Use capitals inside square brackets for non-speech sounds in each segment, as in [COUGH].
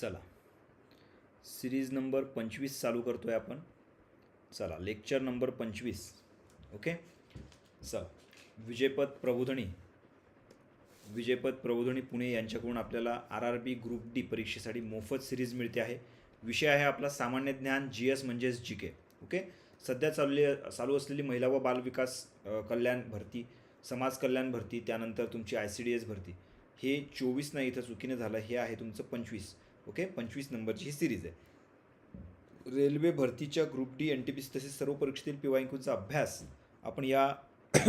चला. Series number पंचवीस चालू करतो आहे आपण. चला लेक्चर नंबर पंचवीस. ओके चला विजयपद प्रबोधनी. विजयपद प्रबोधनी पुणे यांच्याकडून आपल्याला R R B group D परीक्षेसाठी मोफत सिरीज मिळते आहे. विषय आहे आपला सामान्य ज्ञान जी एस म्हणजेच जी के ओके सध्या चालले चालू असलेली महिला व बालविकास कल्याण भरती समाज कल्याण भरती त्यानंतर तुमची आय सी डी एस भरती. हे चोवीस नाही इथं चुकीने झालं. हे आहे तुमचं पंचवीस. ओके? पंचवीस नंबरची ही सिरीज आहे. रेल्वे भरतीच्या group D N T P तसेच सर्व परीक्षेतील पी वाय क्यूचा अभ्यास आपण या [COUGHS]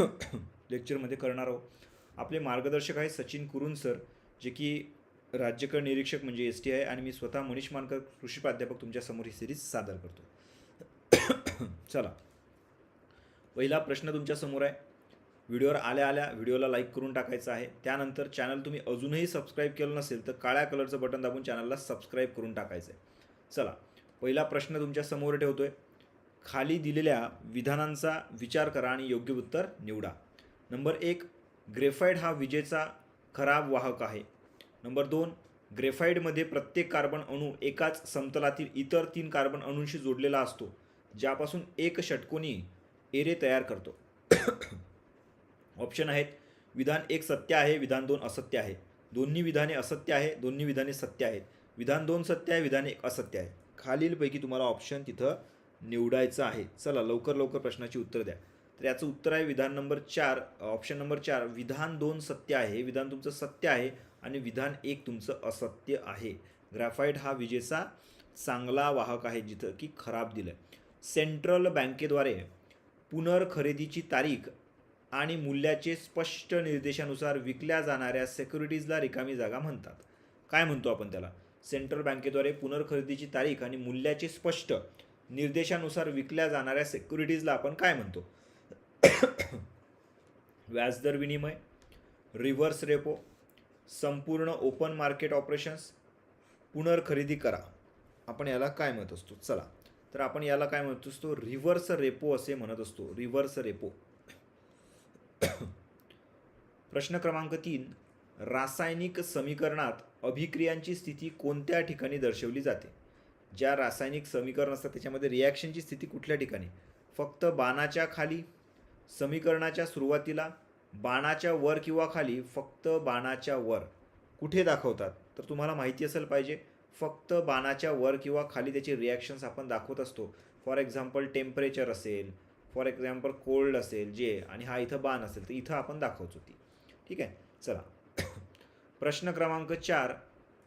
लेक्चरमध्ये करणार आहोत. आपले मार्गदर्शक आहे सचिन कुरुन सर जे की राज्यकर निरीक्षक म्हणजे एस टी आहे आणि मी स्वतः मनीष मानकर कृषी प्राध्यापक तुमच्यासमोर ही सिरीज सादर करतो. [COUGHS] चला. पहिला प्रश्न तुमच्यासमोर आहे. व्हिडिओवर आल्या आल्या व्हिडिओला लाईक करून टाकायचं आहे. त्यानंतर चॅनल तुम्ही अजूनही सबस्क्राईब केलं नसेल तर काळ्या कलरचं बटन दाबून चॅनलला सबस्क्राईब करून टाकायचं आहे चला पहिला प्रश्न तुमच्यासमोर आहे खाली दिलेल्या विधानांचा विचार करा आणि योग्य उत्तर निवडा. नंबर एक ग्रेफाईड हा विजेचा खराब वाहक आहे. नंबर दोन ग्रेफाईडमध्ये प्रत्येक कार्बन अणू एकाच समतलातील इतर तीन कार्बन अणूंशी जोडलेला असतो ज्यापासून एक षटकोनी एरे तयार करतो. ऑप्शन आहेत. विधान एक सत्य आहे विधान दोन असत्य आहे. दोन्ही विधाने असत्य आहे दोन्ही विधाने सत्य आहेत. विधान दोन सत्य आहे विधान एक असत्य आहे. खालीलपैकी तुम्हाला ऑप्शन तिथं निवडायचं आहे. चला लवकर लवकर प्रश्नाची उत्तर द्या. तर याचं उत्तर आहे विधान नंबर चार ऑप्शन नंबर चार विधान दोन सत्य आहे विधान तुमचं सत्य आहे आणि विधान एक तुमचं असत्य आहे. ग्रॅफाईट हा विजेचा चांगला वाहक आहे जिथं की खराब दिलं सेंट्रल बँकेद्वारे पुनर्खरेदीची तारीख आणि मूल्याचे स्पष्ट निर्देशानुसार विकल्या जाणाऱ्या सेक्युरिटीजला रिकामी जागा म्हणतात. काय म्हणतो आपण त्याला? सेंट्रल बँकेद्वारे पुनर्खरेदीची तारीख आणि मूल्याचे स्पष्ट निर्देशानुसार विकल्या जाणाऱ्या सेक्युरिटीजला आपण काय म्हणतो? [COUGHS] व्याजदर विनिमय रिव्हर्स रेपो संपूर्ण ओपन मार्केट ऑपरेशन्स पुनर्खरेदी करा. आपण याला काय म्हणत असतो? चला. तर आपण याला काय म्हणत असतो? रिव्हर्स रेपो असे म्हणत असतो. Reverse repo. प्रश्न क्रमांक तीन रासायनिक समीकरणात अभिक्रियांची स्थिती कोणत्या ठिकाणी दर्शवली जाते? ज्या रासायनिक समीकरण असतात त्याच्यामध्ये रिॲक्शनची स्थिती कुठल्या ठिकाणी? फक्त बाणाच्या खाली समीकरणाच्या सुरुवातीला बाणाच्या वर किंवा खाली फक्त बाणाच्या वर. कुठे दाखवतात? तर तुम्हाला माहिती असेल पाहिजे फक्त बाणाच्या वर किंवा खाली त्याचे रिॲक्शन्स आपण दाखवत असतो. फॉर एक्झाम्पल टेम्परेचर असेल फॉर एक्झाम्पल कोल्ड असेल जे आणि हा इथं बाण असेल तर इथं आपण दाखवतो ती. ठीक आहे? चला. प्रश्न क्रमांक चार.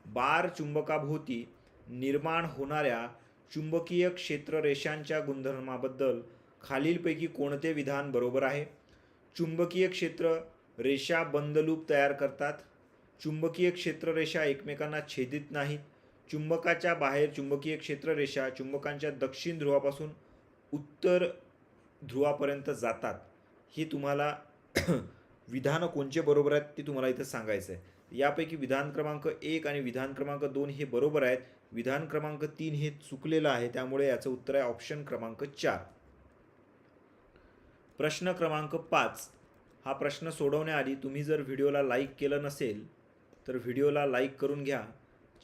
बार चुंबकाभोवती निर्माण होणाऱ्या चुंबकीय क्षेत्र रेषांच्या गुणधर्माबद्दल खालीलपैकी कोणते विधान बरोबर आहे? चुंबकीय क्षेत्र रेषा बंदलूप तयार करतात. चुंबकीय क्षेत्र रेषा एकमेकांना छेदित नाहीत. चुंबकाच्या बाहेर चुंबकीय क्षेत्र रेषा चुंबकांच्या दक्षिण ध्रुवापासून उत्तर ध्रुवापर्यंत जातात. हे तुम्हाला विधानं कोणचे बरोबर आहेत ते तुम्हाला इथं सांगायचं आहे यापैकी विधान क्रमांक एक आणि विधान क्रमांक दोन हे बरोबर आहेत. विधान क्रमांक तीन हे चुकलेलं आहे त्यामुळे याचं उत्तर आहे ऑप्शन क्रमांक चार. प्रश्न क्रमांक पाच. हा प्रश्न सोडवण्याआधी तुम्ही जर व्हिडिओला लाईक केलं नसेल तर व्हिडिओला लाईक करून घ्या.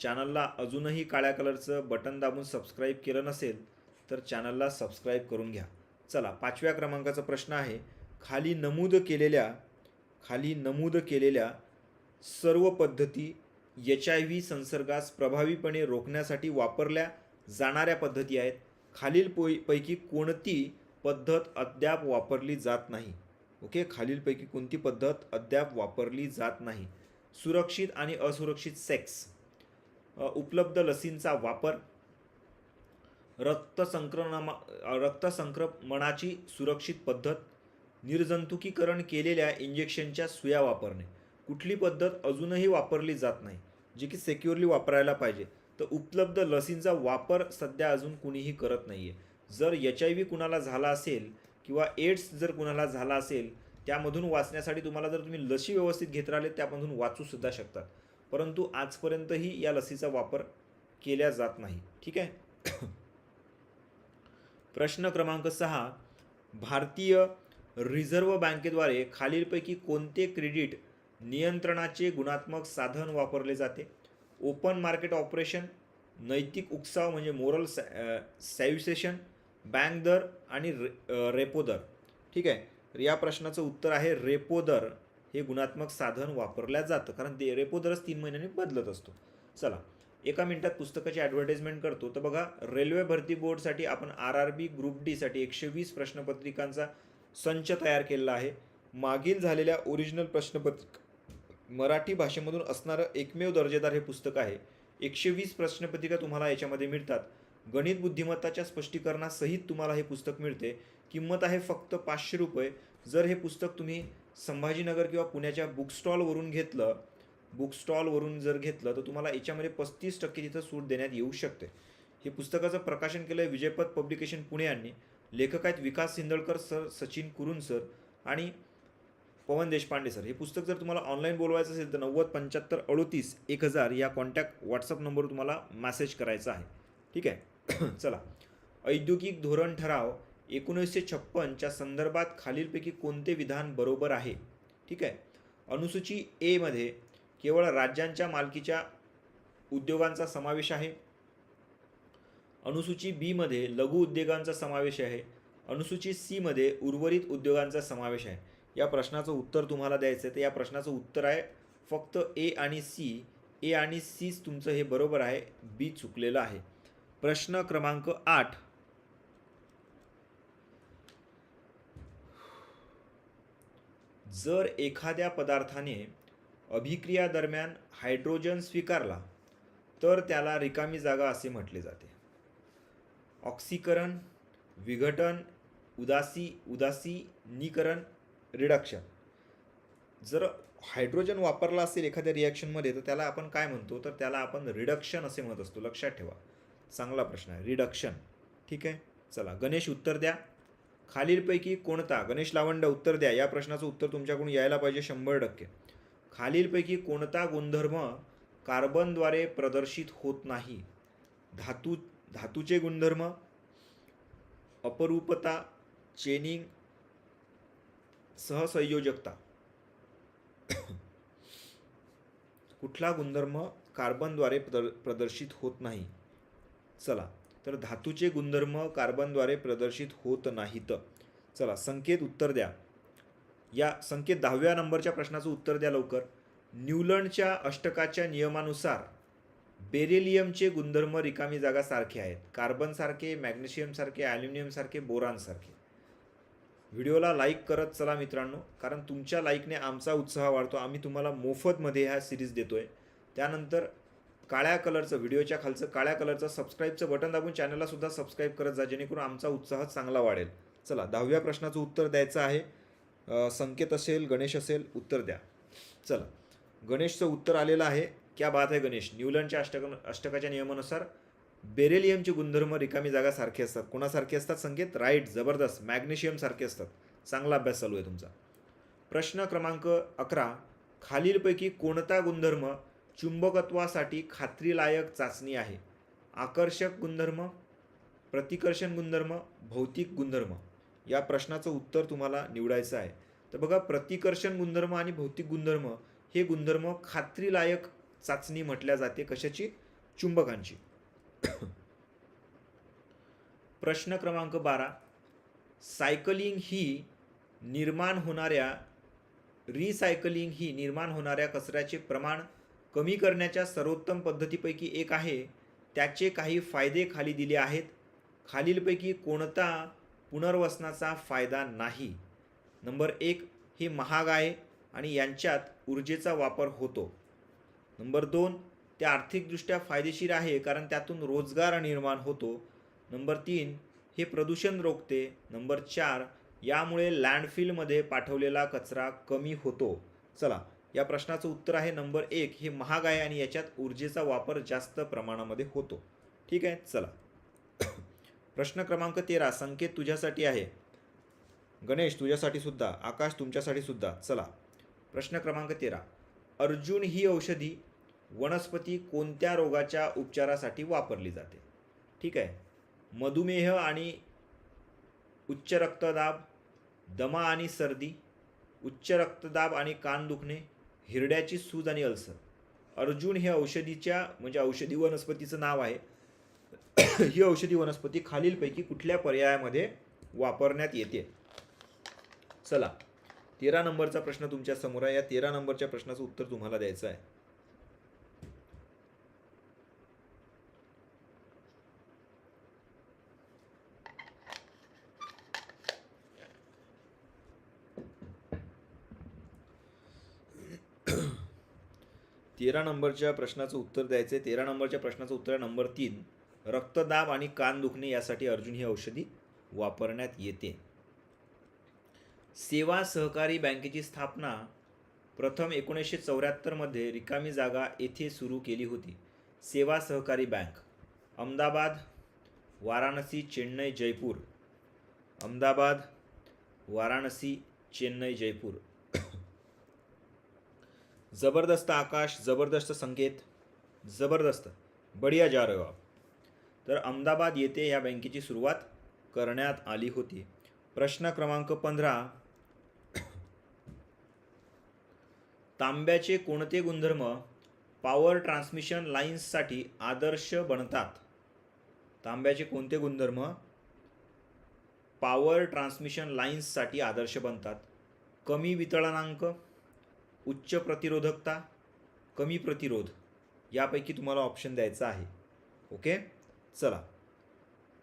चॅनलला अजूनही काळ्या कलरचं बटन दाबून सबस्क्राईब केलं नसेल तर चॅनलला सबस्क्राईब करून घ्या. चला पाचव्या क्रमांकाचा प्रश्न आहे. खाली नमूद केलेल्या खाली नमूद केलेल्या सर्व पद्धती एच आय व्ही संसर्गास प्रभावीपणे रोखण्यासाठी वापरल्या जाणाऱ्या पद्धती आहेत. खालील पोई पैकी कोणती पद्धत अद्याप वापरली जात नाही? ओके? खालीलपैकी कोणती पद्धत अद्याप वापरली जात नाही? सुरक्षित आणि असुरक्षित सेक्स उपलब्ध लसींचा वापर रक्तसंक्रमा रक्तसंक्रमणाची सुरक्षित पद्धत निर्जंतुकीकरण केलेल्या इंजेक्शनच्या सुया वापरणे. कुठली पद्धत अजूनही वापरली जात नाही जी की सेक्युअरली वापरायला पाहिजे. तर उपलब्ध लसींचा वापर सध्या अजून कुणीही करत नाही आहे जर एच आय व्ही कुणाला झाला असेल किंवा एड्स जर कुणाला झाला असेल त्यामधून वाचण्यासाठी तुम्हाला जर तुम्ही लसी व्यवस्थित घेत राहिले त्यामधून वाचूसुद्धा शकतात. परंतु आजपर्यंतही या लसीचा वापर केल्या जात नाही. ठीक आहे? [COUGHS] प्रश्न क्रमांक सहा भारतीय रिझर्व्ह बँकेद्वारे खालीलपैकी कोणते क्रेडिट नियंत्रणाचे गुणात्मक साधन वापरले जाते? ओपन मार्केट ऑपरेशन नैतिक उकसाव म्हणजे मोरल सॅ सॅव्हिसेशन बँक दर आणि रे रेपो दर. ठीक आहे? या प्रश्नाचं उत्तर आहे रेपो दर. हे गुणात्मक साधन वापरल्या जातं. कारण ते रेपो दरच तीन महिन्यांनी बदलत असतो. चला एका मिनिटात पुस्तकाची ॲडव्हर्टाइजमेंट करतो. तर बघा रेल्वे भरती बोर्डसाठी आपण आर आर बी ग्रुप डीसाठी एकशे वीस प्रश्नपत्रिकांचा संच तयार केलेला आहे. मागील झालेल्या ओरिजिनल प्रश्नपत्रिका मराठी भाषेमधून असणारं एकमेव दर्जेदार हे पुस्तक आहे. एकशे वीस प्रश्नपत्रिका तुम्हाला याच्यामध्ये मिळतात. गणित बुद्धिमत्ताच्या स्पष्टीकरणासहित तुम्हाला हे पुस्तक मिळते. किंमत आहे फक्त पाचशे रुपये. जर हे पुस्तक तुम्ही संभाजीनगर किंवा पुण्याच्या बुकस्टॉलवरून घेतलं बुकस्टॉलवरून जर घेतलं तर तुम्हाला याच्यामध्ये पस्तीस टक्के तिथं सूट देण्यात येऊ शकते. हे पुस्तकाचं प्रकाशन केलं आहे विजयपथ पब्लिकेशन पुणे यांनी. लेखक आहेत विकास सिंदळकर सर सचिन कुरुन सर आणि पवन देशपांडे सर. हे पुस्तक जर तुम्हाला ऑनलाईन बोलवायचं असेल तर नव्वद पंच्याहत्तर अडोतीस एक हजार या कॉन्टॅक्ट व्हॉट्सअप नंबरवर तुम्हाला मॅसेज करायचा आहे. ठीक आहे? [COUGHS] चला. औद्योगिक धोरण ठराव एकोणीसशे छप्पनच्या संदर्भात खालीलपैकी कोणते विधान बरोबर आहे? ठीक आहे? अनुसूची एमध्ये केवळ राज्यांच्या मालकीच्या उद्योगांचा समावेश आहे. अनुसूची बीमध्ये लघु उद्योगांचा समावेश आहे. अनुसूची सीमध्ये उर्वरित उद्योगांचा समावेश आहे. या प्रश्नाचं उत्तर तुम्हाला द्यायचं आहे. तर या प्रश्नाचं उत्तर आहे फक्त ए आणि सी ए आणि सीच तुमचं हे बरोबर आहे बी चुकलेलं आहे. प्रश्न क्रमांक आठ. जर एखाद्या पदार्थाने अभिक्रिया दरम्यान हायड्रोजन स्वीकारला तर त्याला रिकामी जागा असे म्हटले जाते. ऑक्सीकरण विघटन उदासी उदासीनीकरण रिडक्शन. जर हायड्रोजन वापरला असेल एखाद्या रिॲक्शनमध्ये तर त्याला आपण काय म्हणतो? तर त्याला आपण रिडक्शन असे म्हणत असतो. लक्षात ठेवा. चांगला प्रश्न आहे. रिडक्शन ठीक आहे? चला. गणेश उत्तर द्या. खालीलपैकी कोणता? गणेश लावंड उत्तर द्या. या प्रश्नाचं उत्तर तुमच्याकडून यायला पाहिजे शंभर टक्के. खालीलपैकी कोणता गुणधर्म कार्बनद्वारे प्रदर्शित होत नाही? धातू धातूचे गुणधर्म अपरूपता चेनिंग सहसंयोजकता. कुठला गुणधर्म कार्बनद्वारे प्रदर प्रदर्शित होत नाही? चला तर धातूचे गुणधर्म कार्बनद्वारे प्रदर्शित होत नाहीत. चला संकेत उत्तर द्या. या संकेत दहाव्या नंबरच्या प्रश्नाचं उत्तर द्या लवकर. न्यूलंडच्या अष्टकाच्या नियमानुसार बेरेलियमचे गुणधर्म रिकामी जागा सारखे आहेत. कार्बनसारखे मॅग्नेशियमसारखे ॲल्युमिनियमसारखे बोरानसारखे व्हिडिओला लाईक करत चला मित्रांनो कारण तुमच्या लाईकने आमचा उत्साह वाढतो. आम्ही तुम्हाला मोफतमध्ये ह्या सिरीज देतो आहे त्यानंतर काळ्या कलरचं व्हिडिओच्या खालचं काळ्या कलरचं सबस्क्राईबचं बटन दाबून चॅनललासुद्धा सबस्क्राईब करत जा जेणेकरून आमचा उत्साह चांगला वाढेल. चला दहाव्या प्रश्नाचं उत्तर द्यायचं आहे. संकेत असेल गणेश असेल उत्तर द्या. चला गणेशचं उत्तर आलेलं आहे. क्या बात आहे गणेश? न्यूलंडच्या अष्टक अष्टकाच्या नियमानुसार बेरेलियमचे गुणधर्म रिकामी जागा सारखे असतात. कोणासारखे असतात संकेत? राईट जबरदस्त. मॅग्नेशियमसारखे असतात. चांगला अभ्यास चालू आहे तुमचा. प्रश्न क्रमांक अकरा. खालीलपैकी कोणता गुणधर्म चुंबकत्वासाठी खात्रीलायक चाचणी आहे? आकर्षक गुणधर्म प्रतिकर्षण गुणधर्म भौतिक गुणधर्म? या प्रश्नाचं उत्तर तुम्हाला निवडायचं आहे. तर बघा प्रतिकर्षण गुणधर्म आणि भौतिक गुणधर्म हे गुणधर्म खात्रीलायक चाचणी म्हटल्या जाते कशाची? चुंबकांची. [COUGHS] प्रश्न क्रमांक बारा. सायकलिंग ही निर्माण होणाऱ्या रिसायकलिंग ही निर्माण होणाऱ्या कचऱ्याचे प्रमाण कमी करण्याच्या सर्वोत्तम पद्धतीपैकी एक आहे. त्याचे काही फायदे खाली दिले आहेत. खालीलपैकी कोणता पुनर्वसनाचा फायदा नाही? नंबर एक हे महाग आहे आणि यांच्यात ऊर्जेचा वापर होतो. नंबर दोन ते आर्थिकदृष्ट्या फायदेशीर आहे कारण त्यातून रोजगार निर्माण होतो. नंबर तीन हे प्रदूषण रोखते. नंबर चार यामुळे लँडफिलमध्ये पाठवलेला कचरा कमी होतो. चला या प्रश्नाचं उत्तर आहे नंबर एक हे महाग आहे आणि याच्यात ऊर्जेचा वापर जास्त प्रमाणामध्ये होतो. ठीक आहे चला. [COUGHS] प्रश्न क्रमांक तेरा संकेत तुझ्यासाठी आहे. गणेश तुझ्यासाठी सुद्धा. आकाश तुमच्यासाठी सुद्धा. चला. प्रश्न क्रमांक तेरा. अर्जुन ही औषधी वनस्पती कोणत्या रोगाच्या उपचारासाठी वापरली जाते? ठीक आहे. मधुमेह आणि उच्च रक्तदाब दमा आणि सर्दी उच्च रक्तदाब आणि कान दुखणे हिरड्याची सूज आणि अल्सर. अर्जुन हे औषधीच्या म्हणजे औषधी वनस्पतीचं नाव आहे. [COUGHS] ही औषधी वनस्पती खालीलपैकी कुठल्या पर्यायामध्ये वापरण्यात येते? चला. तेरा नंबरचा प्रश्न तुमच्यासमोर आहे. या तेरा नंबरच्या प्रश्नाचं उत्तर तुम्हाला द्यायचं आहे. तेरा नंबरच्या प्रश्नाचं उत्तर द्यायचं आहे तेरा नंबरच्या प्रश्नाचं उत्तर आहे नंबर तीन. रक्तदाब आणि कान दुखणे यासाठी अर्जुन ही औषधी वापरण्यात येते. सेवा सहकारी बँकेची स्थापना प्रथम एकोणीसशे चौऱ्याहत्तरमध्ये रिकामी जागा येथे सुरू केली होती. सेवा सहकारी बँक. अहमदाबाद वाराणसी चेन्नई जयपूर. अहमदाबाद वाराणसी चेन्नई जयपूर. जबरदस्त आकाश जबरदस्त संकेत जबरदस्त. बढिया जा रहे हो आप. तर अहमदाबाद येथे या बँकेची सुरुवात करण्यात आली होती. प्रश्न क्रमांक पंधरा. तांब्याचे कोणते गुणधर्म पॉवर ट्रान्समिशन लाईन्ससाठी आदर्श बनतात? तांब्याचे कोणते गुणधर्म पॉवर ट्रान्समिशन लाईन्ससाठी आदर्श बनतात? कमी वितळनांक उच्च प्रतिरोधकता कमी प्रतिरोध यापैकी तुम्हाला ऑप्शन द्यायचा आहे. ओके चला.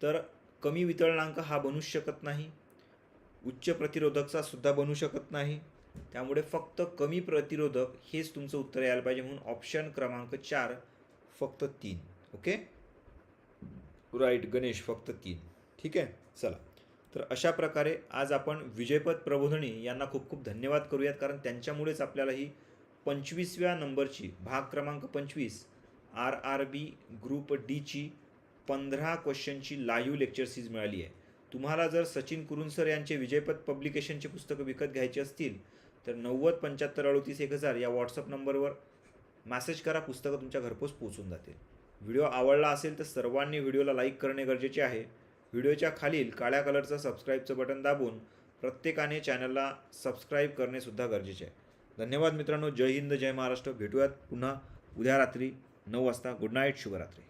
तर कमी वितळणांक हा बनूच शकत नाही. उच्च प्रतिरोधकचा सुद्धा बनू शकत नाही. त्यामुळे फक्त कमी प्रतिरोधक हेच तुमचं उत्तर यायला पाहिजे म्हणून ऑप्शन क्रमांक चार फक्त तीन. ओके राईट गणेश फक्त तीन. ठीक आहे? चला. तर अशा प्रकारे आज आपण विजयपद प्रबोधनी यांना खूप खूप धन्यवाद करूयात कारण त्यांच्यामुळेच आपल्याला ही पंचवीसव्या नंबरची भाग क्रमांक पंचवीस आर आर बी ग्रुप डीची पंधरा क्वेश्चनची लाईव्ह लेक्चर सीज मिळाली आहे. तुम्हाला जर सचिन कुरुंसर यांचे विजयपद पब्लिकेशनचे पुस्तकं विकत घ्यायची असतील तर नव्वद पंच्याहत्तर अडतीस एक हजार या व्हॉट्सअप नंबरवर मॅसेज करा पुस्तकं तुमच्या घरपोच पोहोचून जातील. व्हिडिओ आवडला असेल तर सर्वांनी व्हिडिओला लाईक करणे गरजेचे आहे. व्हिडिओच्या खालील काळ्या कलरचं सबस्क्राईबचं बटन दाबून प्रत्येकाने चॅनलला सबस्क्राईब करणेसुद्धा गरजेचे आहे. धन्यवाद मित्रांनो. जय हिंद जय महाराष्ट्र. भेटूयात पुन्हा. उद्या रात्री नऊ वाजता. गुड नाईट शुभरात्री.